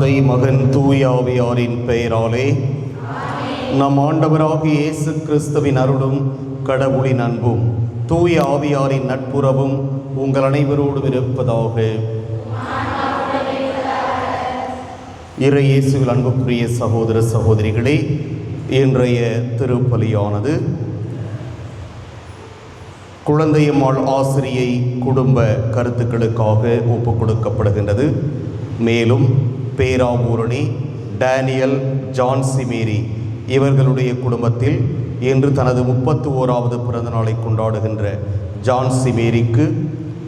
தந்தை மகன் தூயாவியாரின் பெயராலே நம் ஆண்டவராக இயேசு கிறிஸ்துவின் அருளும் கடவுளின் அன்பும் தூய ஆவியாரின் நட்புறவும் உங்கள் அனைவரோடும் இருப்பதாக. இறை இயேசுவில் அன்புக்குரிய சகோதர சகோதரிகளே இன்றைய திருப்பலியானது குழந்தையம்மாள் ஆசிரியை குடும்ப கருத்துக்களுக்காக ஒப்புக் கொடுக்கப்படுகின்றது மேலும் பேராபூரணி டேனியல் ஜான்சி மேரி இவர்களுடைய குடும்பத்தில் இன்று தனது முப்பத்து ஓராவது பிறந்த நாளை கொண்டாடுகின்ற ஜான்சி மேரிக்கு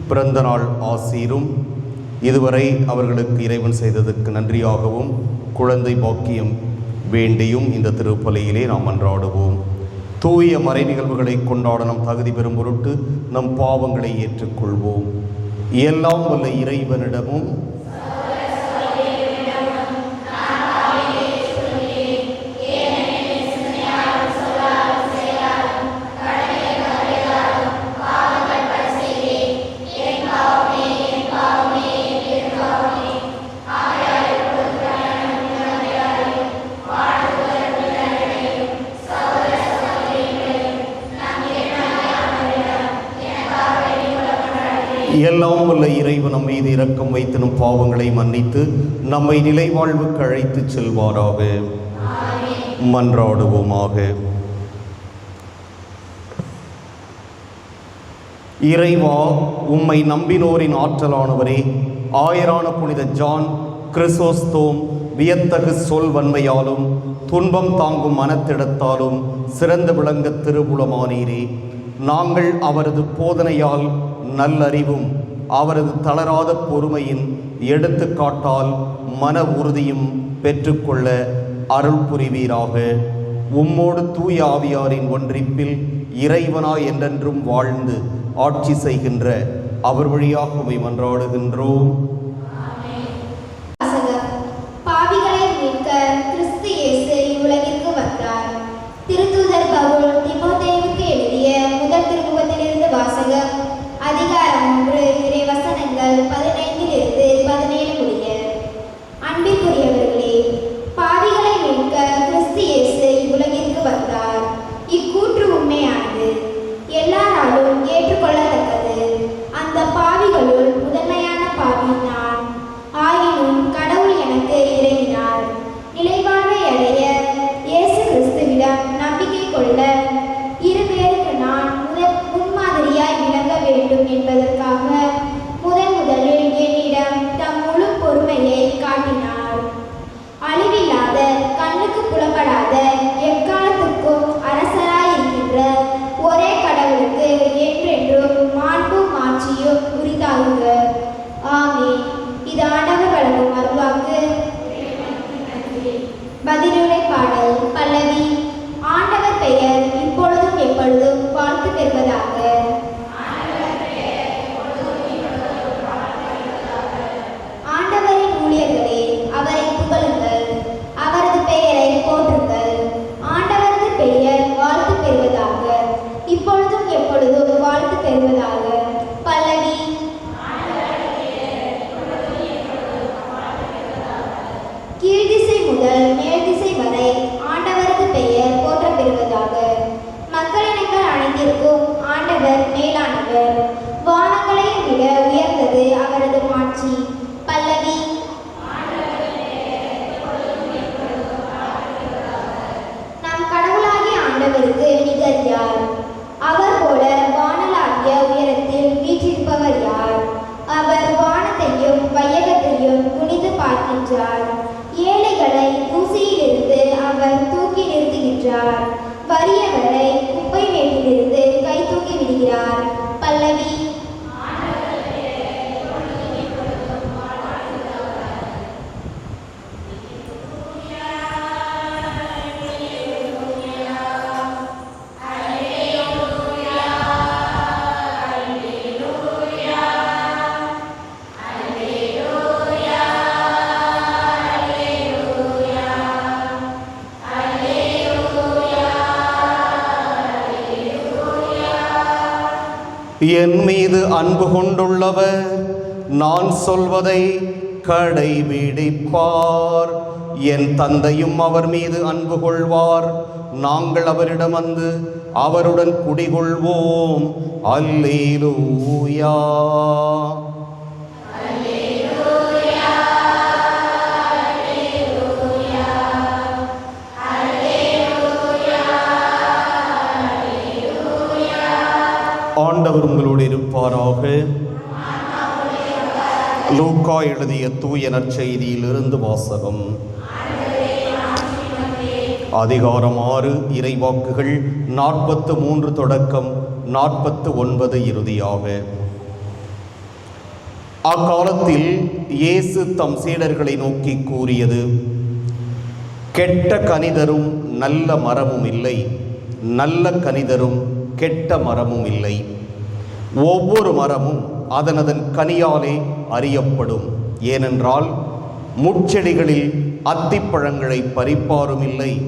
பிறந்த நாள் ஆசீரும். இதுவரை அவர்களுக்கு இறைவன் செய்ததற்கு நன்றியாகவும் குழந்தை பாக்கியம் வேண்டியும் இந்த திருப்பலையிலே நாம் அன்றாடுவோம். தூய மறை நிகழ்வுகளை கொண்டாட நம் தகுதி பெறும் பொருட்டு நம் பாவங்களை ஏற்றுக்கொள்வோம். எல்லாம் வல்ல இறைவனிடமும் எல்லாம் வல்ல இறைவன் நம் மீது இரக்கம் வைத்து நம் பாவங்களை மன்னித்து நம்மை நிலை வாழ்வுக்கு அழைத்துச் செல்வாராக. மன்றாடுவோமாக. இறைவா உம்மை நம்பினோரின் ஆற்றலானவரே ஆயரான புனித ஜான் கிறிசோஸ்தோம் வியத்தகு சொல் வன்மையாலும் துன்பம் தாங்கும் மனத்திடத்தாலும் சிறந்து விளங்க திருபுலமானீரே நாங்கள் அவரது போதனையால் நல்லறிவும் அவரது தளராத பொறுமையின் எடுத்துக்காட்டால் மன உறுதியும் பெற்றுக்கொள்ள அருள் புரிவீராக. உம்மோடு தூய ஆவியாரின் ஒன்றிப்பில் இறைவனாய் என்றென்றும் வாழ்ந்து ஆட்சி செய்கின்ற அவர் வழியாக உமை மன்றாடுகின்றோம். என்றார். ஏழைகளை தூசியிலிருந்து அவர் தூக்கி நிறுத்துகின்றார். என் மீது அன்பு கொண்டுள்ளவர். நான் சொல்வதை கடைபிடிப்பார். என் தந்தையும் அவர் மீது அன்பு கொள்வார். நாங்கள் அவரிடம் வந்து அவருடன் குடிகொள்வோம். அல்லேலூயா. ஆண்டவர் உங்களோடு இருப்பாராக. லூக்கா எழுதிய தூய நற்செய்தியிலிருந்து வாசகம். அதிகாரம் ஆறு இறைவாக்குகள் நாற்பத்து மூன்று தொடக்கம் நாற்பத்து ஒன்பது இறுதியாக. அக்காலத்தில் இயேசு தம் சீடர்களை நோக்கி கூறியது கெட்ட கனிதரும் நல்ல மரமும் இல்லை நல்ல கனிதரும் கெட்ட மரமும் இல்லை. ஒவ்வொரு மரமும் அதனதன் கனியாலே அறியப்படும். ஏனென்றால் முட்செடிகளில் அத்திப்பழங்களை பறிப்பாரும் இல்லை.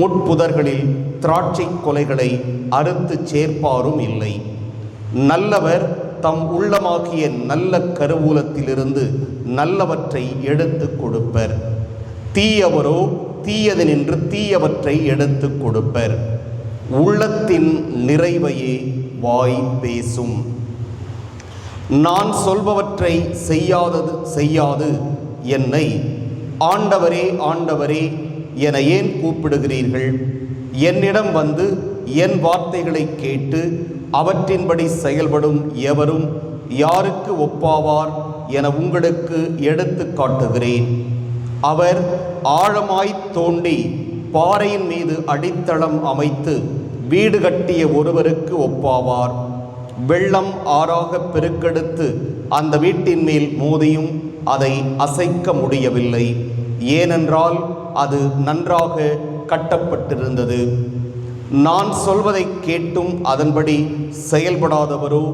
முட்புதர்களில் திராட்சை கொலைகளை அறுத்து சேர்ப்பாரும் இல்லை. நல்லவர் தம் உள்ளமாகிய நல்ல கருவூலத்திலிருந்து நல்லவற்றை எடுத்து கொடுப்பர். தீயவரோ தீயது நின்று தீயவற்றை எடுத்து கொடுப்பர். உள்ளத்தின் நிறைவையே வாய் பேசும். நான் சொல்பவற்றை செய்யாதது செய்யாது. என்னை ஆண்டவரே ஆண்டவரே என ஏன் கூப்பிடுகிறீர்கள்? என்னிடம் வந்து என் வார்த்தைகளை கேட்டு அவற்றின்படி செயல்படும் எவரும் யாருக்கு ஒப்பாவார் என உங்களுக்கு எடுத்து காட்டுகிறேன். அவர் ஆழமாய் தோண்டி பாறையின் மீது அடித்தளம் அமைத்து வீடு கட்டிய ஒருவருக்கு ஒப்பாவார். வெள்ளம் ஆறாக பெருக்கெடுத்து அந்த வீட்டின் மேல் மோதியும் அதை அசைக்க முடியவில்லை. ஏனென்றால் அது நன்றாக கட்டப்பட்டிருந்தது. நான் சொல்வதை கேட்டும் அதன்படி செயல்படாதவரோ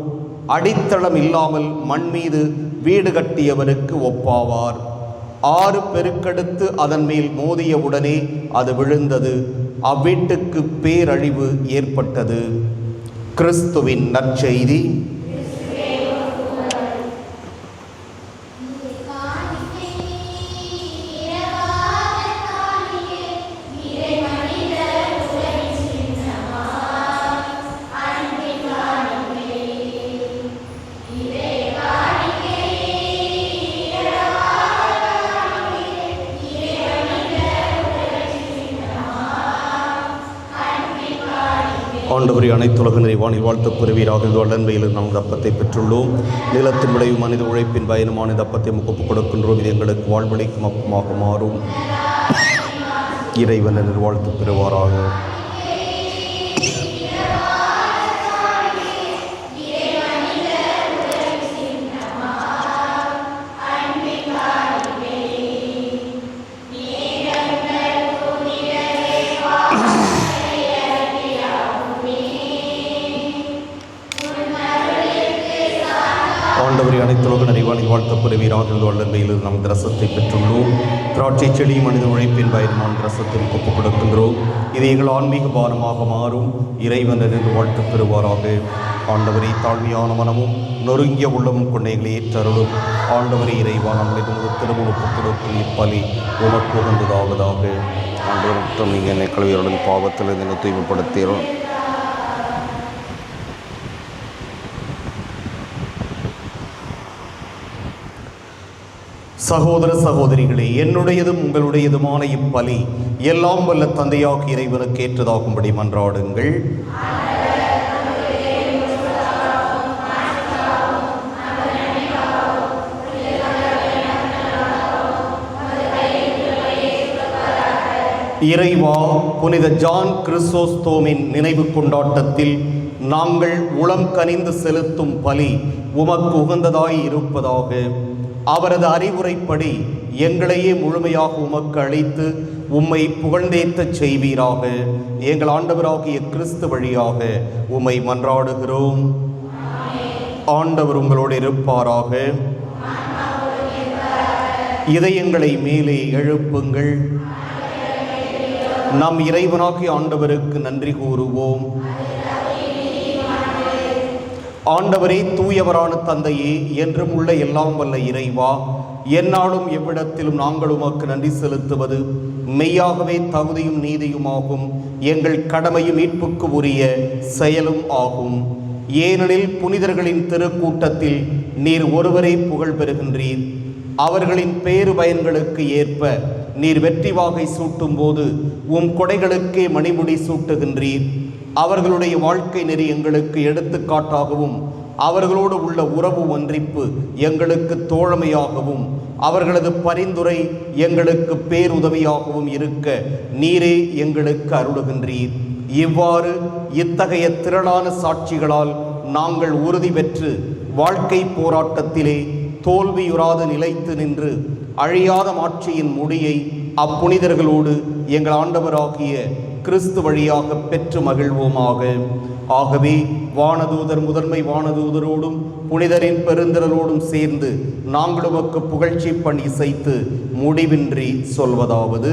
அடித்தளம் இல்லாமல் மண் மீது வீடு கட்டியவருக்கு ஒப்பாவார். ஆறு பெருக்கெடுத்து அதன் மேல் மோதிய உடனே அது விழுந்தது. அவ்வீட்டுக்கு பேரழிவு ஏற்பட்டது. கிறிஸ்துவின் நற்செய்தி. அனைத்துலக நிறைவானில் வாழ்த்து பெறுவீராக. வல்லன்மையில் நாம் இந்த அப்பத்தை பெற்றுள்ளோம். நிலத்தின் விளைவு மனித உழைப்பின் பயனுமான இந்த அப்பத்தை முகப்பு கொடுக்கின்றோம். இது எங்களுக்கு வாழ்வழிக்கும் அப்பமாக மாறும். இறைவன் வாழ்த்து பெறுவாராக. ஆண்டவரை அனைத்துலக நிறைவானில் வாழ்த்த பெறுவீராக இந்த நாம் ரசத்தை பெற்றுள்ளோம். திராட்சை செடி மனித உழைப்பின் பயமான ரசத்தில் ஒப்புக் கொடுக்கின்றோம் இது எங்கள் ஆன்மீக பாரமாக மாறும். இறைவன் என்று வாழ்த்து பெறுவாராக. ஆண்டவரை தாழ்மையான மனமும் நொறுங்கிய உள்ளமும் கொண்ட எங்களை ஏற்றருளும் ஆண்டவரை இறைவா நம்மளை உமது திருமணம் ஒப்புக் கொடுக்கும் இப்பலி உமக்கு உகந்ததாவதாக. ஆண்டவர் நீங்கள் என்னை கல்வியருடன் பாவத்தில் என்னை தூய்மைப்படுத்தீரும் சகோதர சகோதரிகளே என்னுடையதும் உங்களுடையதுமான இப்பலி எல்லாம் வல்ல தந்தையாக இறைவனுக்கு ஏற்றதாகும்படி மன்றாடுங்கள். இறைவா புனித ஜான் கிறிஸ்தோஸ்தோமின் நினைவு கொண்டாட்டத்தில் நாங்கள் உளம் கனிந்து செலுத்தும் பலி உமக்கு உகந்ததாய் இருப்பதாக அவரது அறிவுரைப்படி எங்களையே முழுமையாக உமக்கு அழைத்து உம்மை புகழ்ந்தேத்த செய்வீராக. எங்கள் ஆண்டவராகிய கிறிஸ்து வழியாக உம்மை மன்றாடுகிறோம். ஆண்டவர் உங்களோடு இருப்பாராக. இதயங்களை மேலே எழுப்புங்கள். நம் இறைவனாகிய ஆண்டவருக்கு நன்றி கூறுவோம். ஆண்டவரே தூயவரான தந்தையே என்றும் உள்ள எல்லாம் வல்ல இறைவா எந்நாளும் எவ்விடத்திலும் நாங்கள் உமக்கு நன்றி செலுத்துவது. மெய்யாகவே தகுதியும் நீதியுமாகும். எங்கள் கடமையும் மீட்புக்கு உரிய செயலும் ஆகும். ஏனெனில் புனிதர்களின் திருக்கூட்டத்தில் நீர் ஒருவரை புகழ் பெறுகின்றீர். அவர்களின் பேறு பயன்களுக்கு ஏற்ப நீர் வெற்றி வாகை சூட்டும் போது உம் கொடைகளுக்கே மணிமுடி சூட்டுகின்றீர். அவர்களுடைய வாழ்க்கை நெறி எங்களுக்கு எடுத்துக்காட்டாகவும் அவர்களோடு உள்ள உறவு ஒன்றிப்பு எங்களுக்கு தோழமையாகவும் அவர்களது பரிந்துரை எங்களுக்கு பேருதவியாகவும் இருக்க நீரே எங்களுக்கு அருளுகின்றீர். இவ்வாறு இத்தகைய திரளான சாட்சிகளால் நாங்கள் உறுதி பெற்று வாழ்க்கை போராட்டத்திலே தோல்வியுறாது நிலைத்து நின்று அழியாத மாட்சியின் முடியை அப்புனிதர்களோடு எங்கள் ஆண்டவராகிய கிறிஸ்து வழியாக பெற்று மகிழ்வோமாக. ஆகவே வானதூதர் முதன்மை வானதூதரோடும் புனிதரின் பெருந்திரலோடும் சேர்ந்து நாங்கள் உமக்கு புகழ்ச்சி பணி இசைத்து முடிவின்றி சொல்வதாவது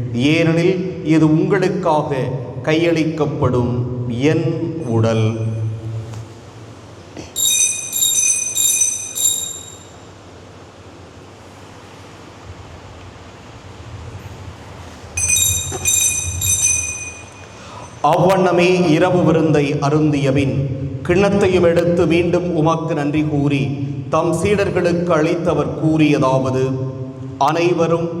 ஏனெனில் இது உங்களுக்காக கையளிக்கப்படும் என் உடல். அவ்வண்ணமே இரவு விருந்தை அருந்தியபின் கிண்ணத்தையும் எடுத்து மீண்டும் உமக்கு நன்றி கூறி தம் சீடர்களுக்கு அளித்தவர் கூறியதாவது அனைவரும்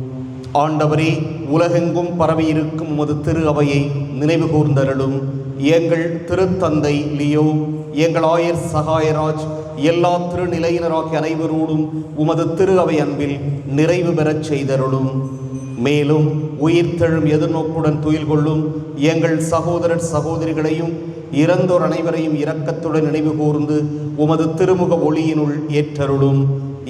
ஆண்டவரே உலகெங்கும் பரவியிருக்கும் உமது திரு அவையை நினைவு கூர்ந்தருளும் எங்கள் திருத்தந்தை லியோ எங்கள் ஆயர் சகாயராஜ் எல்லா திருநிலையினராகிய அனைவரோடும் உமது திரு அவை அன்பில் நிறைவு பெறச் செய்தருளும். மேலும் உயிர்த்தெழும் எதிர்நோக்குடன் துயில் கொள்ளும் எங்கள் சகோதரர் சகோதரிகளையும் இறந்தோர் அனைவரையும் இரக்கத்துடன் நினைவு கூர்ந்து உமது திருமுக ஒளியினுள் ஏற்றருளும்.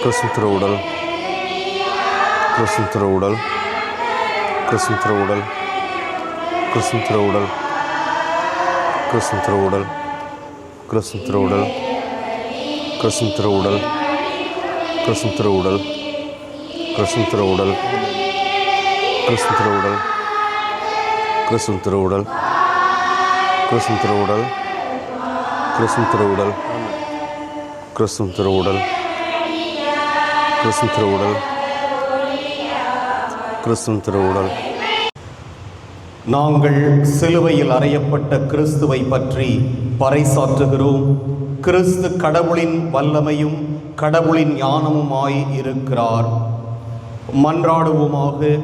கிறிஸ்துவின் திருவுடல் கிறிஸ்துவின் திருவுடல் கிறிஸ்துவின் உடல் கிறிஸ்துவின் திருவுடல் கிறிஸ்துவின் திருவுடல் கிறிஸ்துவின் உடல் கிறிஸ்துவின் திருவுடல் கிறிஸ்துவின் திருவுடல் கிறிஸ்துவின் உடல் கிறிஸ்துவின் திருவுடல் கிறிஸ்துவின் திருவுடல் கிறிஸ்துவின் உடல் கிறிஸ்துவின் திருவுடல் கிறிஸ்துவின் திருவுடல் கிறிஸ்துவின் உடல் கிறிஸ்துவின் திருவுடல். கிறிஸ்துவின் திருவுடல். நாங்கள் சிலுவையில் அறையப்பட்ட கிறிஸ்துவை பற்றி பறைசாற்றுகிறோம். கிறிஸ்து கடவுளின் வல்லமையும் கடவுளின் ஞானமுமாய் இருக்கிறார். மன்றாடுவோமாக.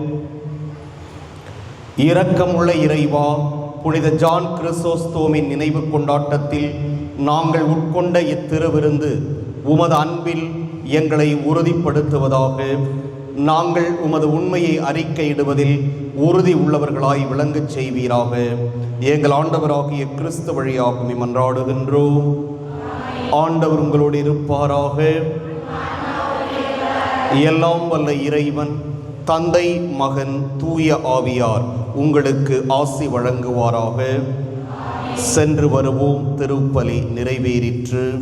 இரக்கமுள்ள இறைவா புனித ஜான் கிறிஸ்தோஸ்தோமின் நினைவு கொண்டாட்டத்தில் நாங்கள் உட்கொண்ட இத்திருவிருந்து உமது அன்பில் எங்களை உறுதிப்படுத்துவதாக நாங்கள் உமது உண்மையை அறிக்கையிடுவதில் உறுதி உள்ளவர்களாய் விளங்கச் செய்வீராக. எங்கள் ஆண்டவராகிய கிறிஸ்து வழியாகும் மன்றாடுகின்றோம் ஆண்டவர் உங்களோடு இருப்பாராக. எல்லாம் வல்ல இறைவன் தந்தை மகன் தூய ஆவியார் உங்களுக்கு ஆசி வழங்குவாராக. சென்று வருவோம் திருப்பலி நிறைவேறிற்று.